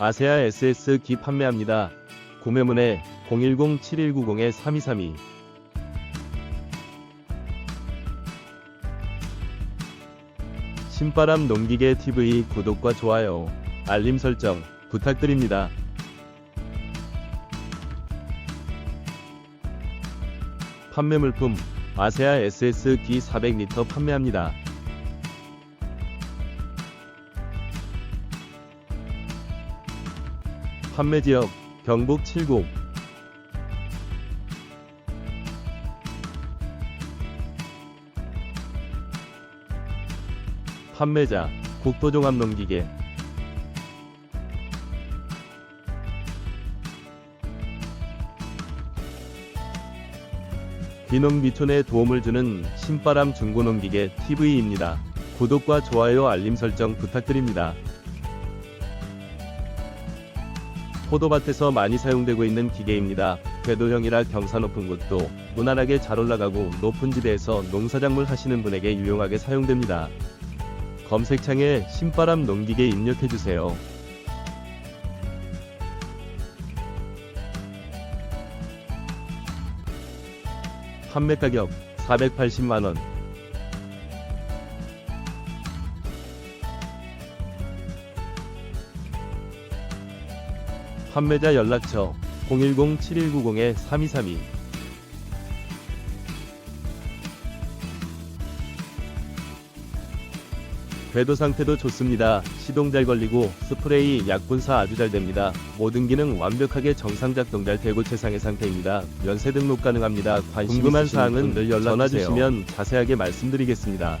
아세아 SS 기 판매합니다. 구매문의 010-7190-3232 신바람 농기계 TV 구독과 좋아요, 알림 설정 부탁드립니다. 판매 물품 아세아 SS 기 400리터 판매합니다. 판매 지역 경북 칠곡 판매자 국토종합농기계 귀농 미촌에 도움을 주는 신바람 중고농기계 TV입니다. 구독과 좋아요 알림 설정 부탁드립니다. 포도밭에서 많이 사용되고 있는 기계입니다. 궤도형이라 경사 높은 곳도 무난하게 잘 올라가고 높은 지대에서 농사작물 하시는 분에게 유용하게 사용됩니다. 검색창에 신바람 농기계 입력해주세요. 판매 가격 480만원 판매자 연락처 010-7190-3232 궤도 상태도 좋습니다. 시동 잘 걸리고 스프레이 약분사 아주 잘 됩니다. 모든 기능 완벽하게 정상 작동 잘 되고 최상의 상태입니다. 연세 등록 가능합니다. 궁금한 사항은 늘 연락 전화 주시면 자세하게 말씀드리겠습니다.